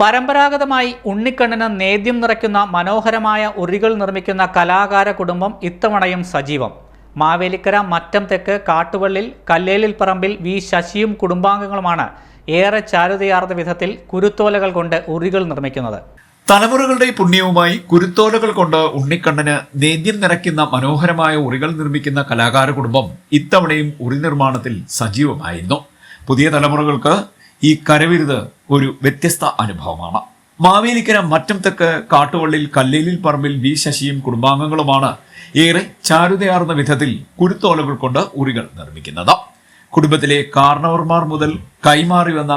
പരമ്പരാഗതമായി ഉണ്ണിക്കണ്ണിന് നേദ്യം നിറയ്ക്കുന്ന മനോഹരമായ ഉറികൾ നിർമ്മിക്കുന്ന കലാകാര കുടുംബം ഇത്തവണയും സജീവം. മാവേലിക്കര മറ്റം തെക്ക് കാട്ടുവള്ളിൽ കല്ലേലിൽ പറമ്പിൽ വി. ശശിയും കുടുംബാംഗങ്ങളുമാണ് ഏറെ ചാരുതയാർന്ന വിധത്തിൽ കുരുത്തോലകൾ കൊണ്ട് ഉറികൾ നിർമ്മിക്കുന്നത്. തലമുറകളുടെ പുണ്യവുമായി കുരുത്തോലകൾ കൊണ്ട് ഉണ്ണിക്കണ്ണന് നേദ്യം നിറയ്ക്കുന്ന മനോഹരമായ ഉറികൾ നിർമ്മിക്കുന്ന കലാകാര കുടുംബം ഇത്തവണയും ഉറി നിർമ്മാണത്തിൽ സജീവമായിരുന്നു. പുതിയ തലമുറകൾക്ക് ഈ കരവിരുത് ഒരു വ്യത്യസ്ത അനുഭവമാണ്. മാവേലിക്കര മറ്റം തെക്ക് കാട്ടുവള്ളിൽ കല്ലേലിൽ പറമ്പിൽ വി ശശിയും കുടുംബാംഗങ്ങളുമാണ് ഏറെ ചാരുതയാർന്ന വിധത്തിൽ കുരുത്തോലകൾ കൊണ്ട് ഉറികൾ നിർമ്മിക്കുന്നത്. കുടുംബത്തിലെ കാർണവർമാർ മുതൽ കൈമാറി വന്ന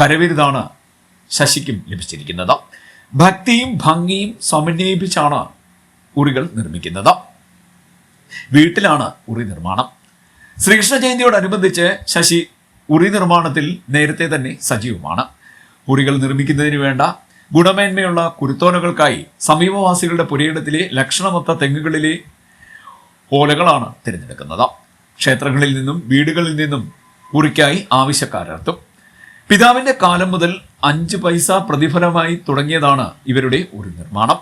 കരവിരുതാണ് ശശിക്കും ലഭിച്ചിരിക്കുന്നത്. ഭക്തിയും ഭംഗിയും സമന്വയിപ്പിച്ചാണ് ഉറികൾ നിർമ്മിക്കുന്നത്. വീട്ടിലാണ് ഉറി നിർമ്മാണം. ശ്രീകൃഷ്ണ ജയന്തിയോടനുബന്ധിച്ച് ശശി ഉറി നിർമ്മാണത്തിൽ നേരത്തെ തന്നെ സജീവമാണ്. ഉറികൾ നിർമ്മിക്കുന്നതിന് വേണ്ട ഗുണമേന്മയുള്ള കുരുത്തോലകൾക്കായി സമീപവാസികളുടെ പുരയിടത്തിലെ ലക്ഷണമൊത്ത തെങ്ങുകളിലെ ഓലകളാണ് തിരഞ്ഞെടുക്കുന്നത്. ക്ഷേത്രങ്ങളിൽ നിന്നും വീടുകളിൽ നിന്നും ഉറിക്കായി ആവശ്യക്കാരെത്തും പിതാവിന്റെ കാലം മുതൽ അഞ്ച് പൈസ പ്രതിഫലമായി തുടങ്ങിയതാണ് ഇവരുടെ ഉറി നിർമ്മാണം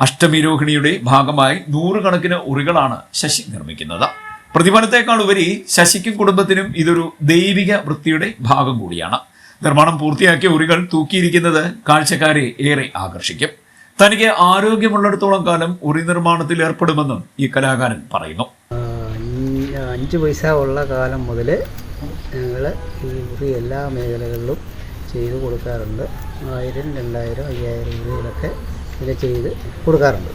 അഷ്ടമിരോഹിണിയുടെ ഭാഗമായി നൂറുകണക്കിന് ഉറികളാണ് ശശി നിർമ്മിക്കുന്നത്. പ്രതിഫലത്തെക്കാൾ ഉപരി ശശിക്കും കുടുംബത്തിനും ഇതൊരു ദൈവിക വൃത്തിയുടെ ഭാഗം കൂടിയാണ്. നിർമ്മാണം പൂർത്തിയാക്കിയ ഉറികൾ തൂക്കിയിരിക്കുന്നത് കാഴ്ചക്കാരെ ഏറെ ആകർഷിക്കും. തനിക്ക് ആരോഗ്യമുള്ളിടത്തോളം കാലം ഉറി നിർമ്മാണത്തിൽ ഏർപ്പെടുമെന്നും ഈ കലാകാരൻ പറയുന്നു. അഞ്ച് പൈസ ഉള്ള കാലം മുതൽ ഞങ്ങൾ ഈ ഉറി എല്ലാ മേഖലകളിലും ചെയ്തു കൊടുക്കാറുണ്ട്. ആയിരം രണ്ടായിരം അയ്യായിരം ഉറികളൊക്കെ ഇത് ചെയ്ത് കൊടുക്കാറുണ്ട്.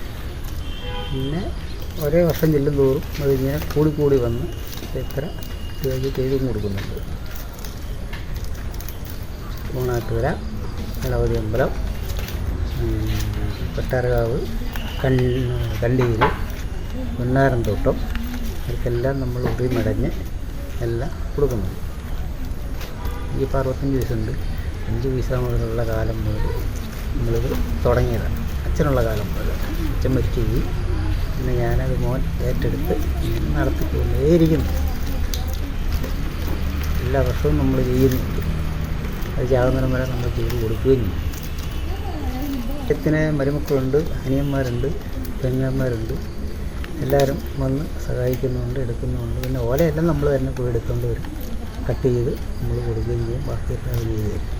പിന്നെ ഒരേ വർഷം ചെല്ലും തോറും അതിങ്ങനെ കൂടി വന്ന് എത്ര ഇത് ചെയ്തും കൊടുക്കുന്നുണ്ട്. മൂന്നാട്ടുകര ഗണപതി അമ്പലം കൊട്ടാരകാവ് കൺ കണ്ടിയിൽ പൊന്നാരംതോട്ടം ഇവർക്കെല്ലാം നമ്മൾ ഉറി മടഞ്ഞ് എല്ലാം കൊടുക്കുന്നുണ്ട്. ഈ അറുപത്തഞ്ച് വയസ്സുണ്ട് അഞ്ച് വയസ്സ മുതലുള്ള കാലം മുതൽ നമ്മളിത് തുടങ്ങിയതാണ്. അച്ഛനുള്ള കാലം മുതൽ. അച്ഛൻ മരിച്ചു പോയി. പിന്നെ ഞാനത് മോൻ ഏറ്റെടുത്ത് നടത്തിക്കൊണ്ടേയിരിക്കുന്നു. എല്ലാ വർഷവും നമ്മൾ ചെയ്യുന്നുണ്ട് അത് ചാകുന്നിടം വരെ നമ്മൾ ചെയ്ത് കൊടുക്കുകയും ചെയ്യും. അച്ഛന് മരുമക്കളുണ്ട് അനിയന്മാരുണ്ട് പെങ്ങന്മാരുണ്ട്. എല്ലാവരും വന്ന് സഹായിക്കുന്നുണ്ട് എടുക്കുന്നുണ്ട് പിന്നെ ഓലയെല്ലാം നമ്മൾ തന്നെ പോയി എടുക്കേണ്ടി വരും. കട്ട് ചെയ്ത് നമ്മൾ കൊടുക്കുകയും ചെയ്യും. ബാക്കിയെല്ലാം അവർ ചെയ്ത് തരും.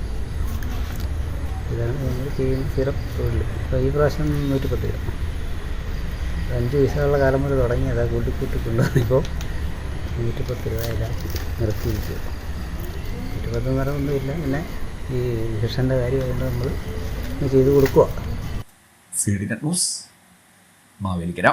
ഇതാണ് നമ്മൾ ചെയ്യുന്ന സ്ഥിരം തൊഴിൽ. അപ്പോൾ ഈ പ്രാവശ്യം നൂറ്റി അഞ്ച് പൈസയുള്ള കാലം മുതൽ തുടങ്ങി. അതാ കൂട്ടി കൂട്ടി കൊണ്ടുവന്നിപ്പോൾ നൂറ്റി പത്ത് രൂപ എല്ലാം നിർത്തിയിരിക്കുക. നൂറ്റി പത്ത് നിറമൊന്നുമില്ല പിന്നെ ഈ വിഷന്റെ കാര്യമായതുകൊണ്ട് നമ്മൾ ചെയ്ത് കൊടുക്കുക C D net news Mavelikkara.